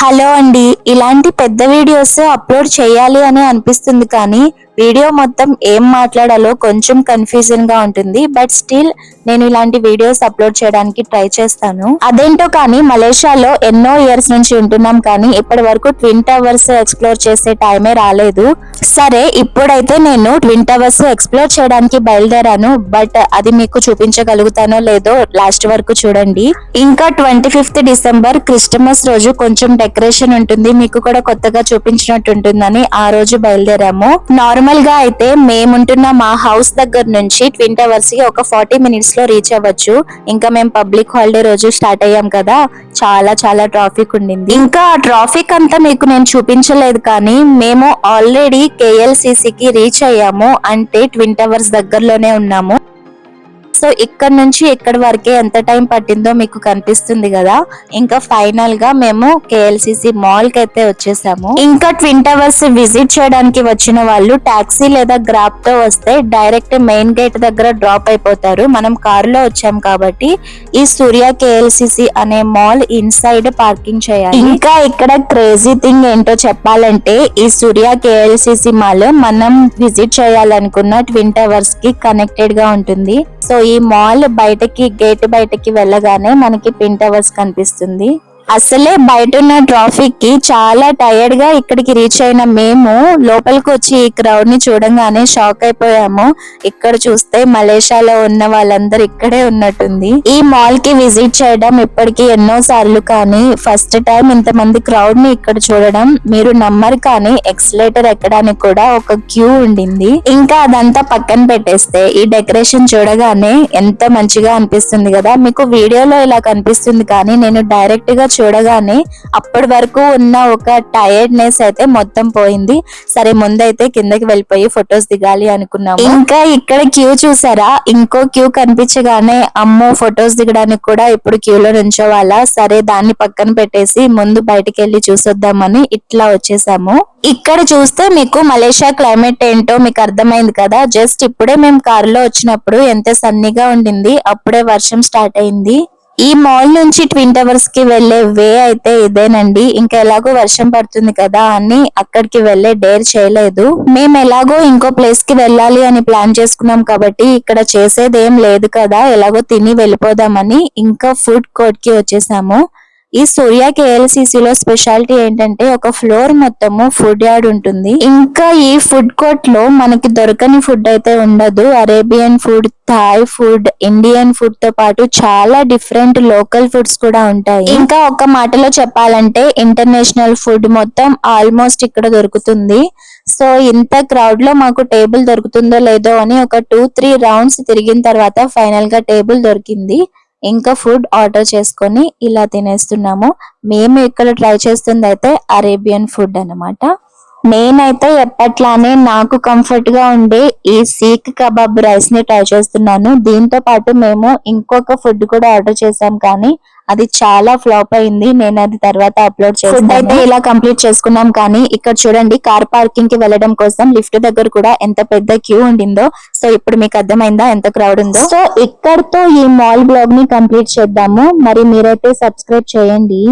Hello అండి. ఇలాంటి పెద్ద వీడియోస్ అప్లోడ్ చేయాలి అని అనిపిస్తుంది కానీ వీడియో మొత్తం ఏం మాట్లాడాలో కొంచెం కన్ఫ్యూజన్గా ఉంటుంది బట్ స్టిల్ నేను ఇలాంటి వీడియోస్ అప్లోడ్ చేయడానికి ట్రై చేస్తాను. అదేంటో కానీ మలేషియాలో ఎన్నో ఇయర్స్ నుంచి ఉంటున్నాం కానీ ఇప్పటి వరకు ట్విన్ టవర్స్ ఎక్స్ప్లోర్ చేసే టైమే రాలేదు. సరే ఇప్పుడైతే నేను ట్విన్ టవర్స్ ఎక్స్ప్లోర్ చేయడానికి బయలుదేరాను బట్ అది మీకు చూపించగలుగుతానో లేదో లాస్ట్ వరకు చూడండి. ఇంకా ట్వంటీ ఫిఫ్త్ డిసెంబర్ క్రిస్టమస్ రోజు కొంచెం డెకరేషన్ ఉంటుంది మీకు కూడా కొత్తగా చూపించినట్టు ఉంటుందని ఆ రోజు బయలుదేరాము. నార్మల్ గా అయితే మేముంటున్న మా హౌస్ దగ్గర నుంచి ట్విన్ టవర్స్కి ఒక ఫార్టీ మినిట్స్లో రీచ్ అవ్వచ్చు. ఇంకా మేము పబ్లిక్ హాలిడే రోజు స్టార్ట్ అయ్యాం కదా చాలా చాలా ట్రాఫిక్ ఉండింది. ఇంకా ఆ ట్రాఫిక్ అంతా మీకు నేను చూపించలేదు కానీ మేము ఆల్రెడీ కేఎల్సిసి కి రీచ్ అయ్యాము. అంటే ట్విన్ టవర్స్ దగ్గరలోనే ఉన్నాము. సో ఇక్కడ నుంచి ఇక్కడ వరకే ఎంత టైం పట్టిందో మీకు కనిపిస్తుంది కదా. ఇంకా ఫైనల్గా మేము కేఎల్సిసి మాల్కి అయితే వచ్చేసాము. ఇంకా ట్విన్ టవర్స్ విజిట్ చేయడానికి వచ్చిన వాళ్ళు టాక్సీ లేదా గ్రాప్తో వస్తే డైరెక్ట్ మెయిన్ గేట్ దగ్గర డ్రాప్ అయిపోతారు. మనం కారులో వచ్చాం కాబట్టి ఈ సూర్య కేఎల్సిసి అనే మాల్ ఇన్సైడ్ పార్కింగ్ చేయాలి. ఇంకా ఇక్కడ క్రేజీ థింగ్ ఏంటో చెప్పాలంటే ఈ సూర్య కేఎల్సిసి మాల్ మనం విజిట్ చేయాలనుకున్న ట్విన్ టవర్స్కి కనెక్టెడ్గా ఉంటుంది. సో ఈ మాల్ బయటకి గేట్ బయటకి వెళ్ళగానే మనకి పిన్ టవర్స్ కనిపిస్తుంది. అసలే బయట ఉన్న ట్రాఫిక్కి చాలా టైర్డ్గా ఇక్కడికి రీచ్ అయిన మేము లోపలికి వచ్చి ఈ క్రౌడ్ని చూడంగానే షాక్ అయిపోయాము. ఇక్కడ చూస్తే మలేషియాలో ఉన్న వాళ్ళందరూ ఇక్కడే ఉన్నట్టుంది. ఈ మాల్కి విజిట్ చేయడం ఇప్పటికి ఎన్నో సార్లు కానీ ఫస్ట్ టైం ఇంతమంది క్రౌడ్ని ఇక్కడ చూడడం మీరు నమ్మరు కానీ ఎక్సలేటర్ ఎక్కడానికి కూడా ఒక క్యూ ఉండింది. ఇంకా అదంతా పక్కన పెట్టేస్తే ఈ డెకరేషన్ చూడగానే ఎంత మంచిగా అనిపిస్తుంది కదా. మీకు వీడియోలో ఇలా కనిపిస్తుంది కానీ నేను డైరెక్ట్గా చూడగానే అప్పటి వరకు ఉన్న ఒక టైర్డ్నెస్ అయితే మొత్తం పోయింది. సరే ముందైతే కిందకి వెళ్ళిపోయి ఫొటోస్ దిగాలి అనుకున్నాము. ఇంకా ఇక్కడ క్యూ చూసారా? ఇంకో క్యూ కనిపించగానే అమ్మో ఫొటోస్ దిగడానికి కూడా ఇప్పుడు క్యూలో నుంచోవాలా? సరే దాన్ని పక్కన పెట్టేసి ముందు బయటకు వెళ్ళి చూసొద్దామని ఇట్లా వచ్చేసాము. ఇక్కడ చూస్తే మీకు మలేషియా క్లైమేట్ ఏంటో మీకు అర్థమైంది కదా? జస్ట్ ఇప్పుడే మేము కారులో వచ్చినప్పుడు ఎంత సన్నీగా ఉండింది అప్పుడే వర్షం స్టార్ట్ అయింది. ఈ మాల్ నుంచి ట్విన్ టవర్స్కి వెళ్ళే వే అయితే ఇదేనండి. ఇంకా ఎలాగో వర్షం పడుతుంది కదా అని అక్కడికి వెళ్ళే డేర్ చేయలేదు. మేము ఎలాగో ఇంకో ప్లేస్కి వెళ్ళాలి అని ప్లాన్ చేసుకున్నాం కాబట్టి ఇక్కడ చేసేది ఏం లేదు కదా. ఎలాగో తిని వెళ్ళిపోదామని ఇంకా ఫుడ్ కోర్ట్కి వచ్చేసాము. ఈ సూర్య కేఎల్సిసి లో స్పెషాలిటీ ఏంటంటే ఒక ఫ్లోర్ మొత్తము ఫుడ్ యార్డ్ ఉంటుంది. ఇంకా ఈ ఫుడ్ కోర్ట్లో మనకి దొరకని ఫుడ్ అయితే ఉండదు. Arabian food Thai food Indian ఫుడ్తో పాటు చాలా డిఫరెంట్ లోకల్ ఫుడ్స్ కూడా ఉంటాయి. ఇంకా ఒక మాటలో చెప్పాలంటే ఇంటర్నేషనల్ ఫుడ్ మొత్తం ఆల్మోస్ట్ ఇక్కడ దొరుకుతుంది. సో ఇంత క్రౌడ్లో మాకు టేబుల్ దొరుకుతుందో లేదో అని ఒక టూ త్రీ రౌండ్స్ తిరిగిన తర్వాత ఫైనల్గా టేబుల్ దొరికింది. ఇంకా ఫుడ్ ఆర్డర్ చేసుకొని ఇలా తినేస్తున్నాము. మేము ఇక్కడ ట్రై చేస్తుంది అయితే అరేబియన్ ఫుడ్ అన్నమాట. నేనైతే ఎప్పట్లానే నాకు కంఫర్ట్గా ఉండే ఈ సీక్ కబాబ్ రైస్ని ట్రై చేస్తున్నాను. దీంతో పాటు మేము ఇంకొక ఫుడ్ కూడా ఆర్డర్ చేసాం కానీ అది చాలా ఫ్లాప్ అయింది. నేను అది తర్వాత అప్లోడ్ చేస్తాను అయితే ఇలా కంప్లీట్ చేసుకున్నాం కానీ ఇక్కడ చూడండి కార్ పార్కింగ్కి వెళ్ళడం కోసం లిఫ్ట్ దగ్గర కూడా ఎంత పెద్ద క్యూ ఉండిందో. సో ఇప్పుడు మీకు అర్థమైందా ఎంత క్రౌడ్ ఉందో? సో ఇక్కడతో ఈ మాల్ బ్లాగ్ని కంప్లీట్ చేద్దాము. మరి మీరైతే సబ్స్క్రైబ్ చేయండి.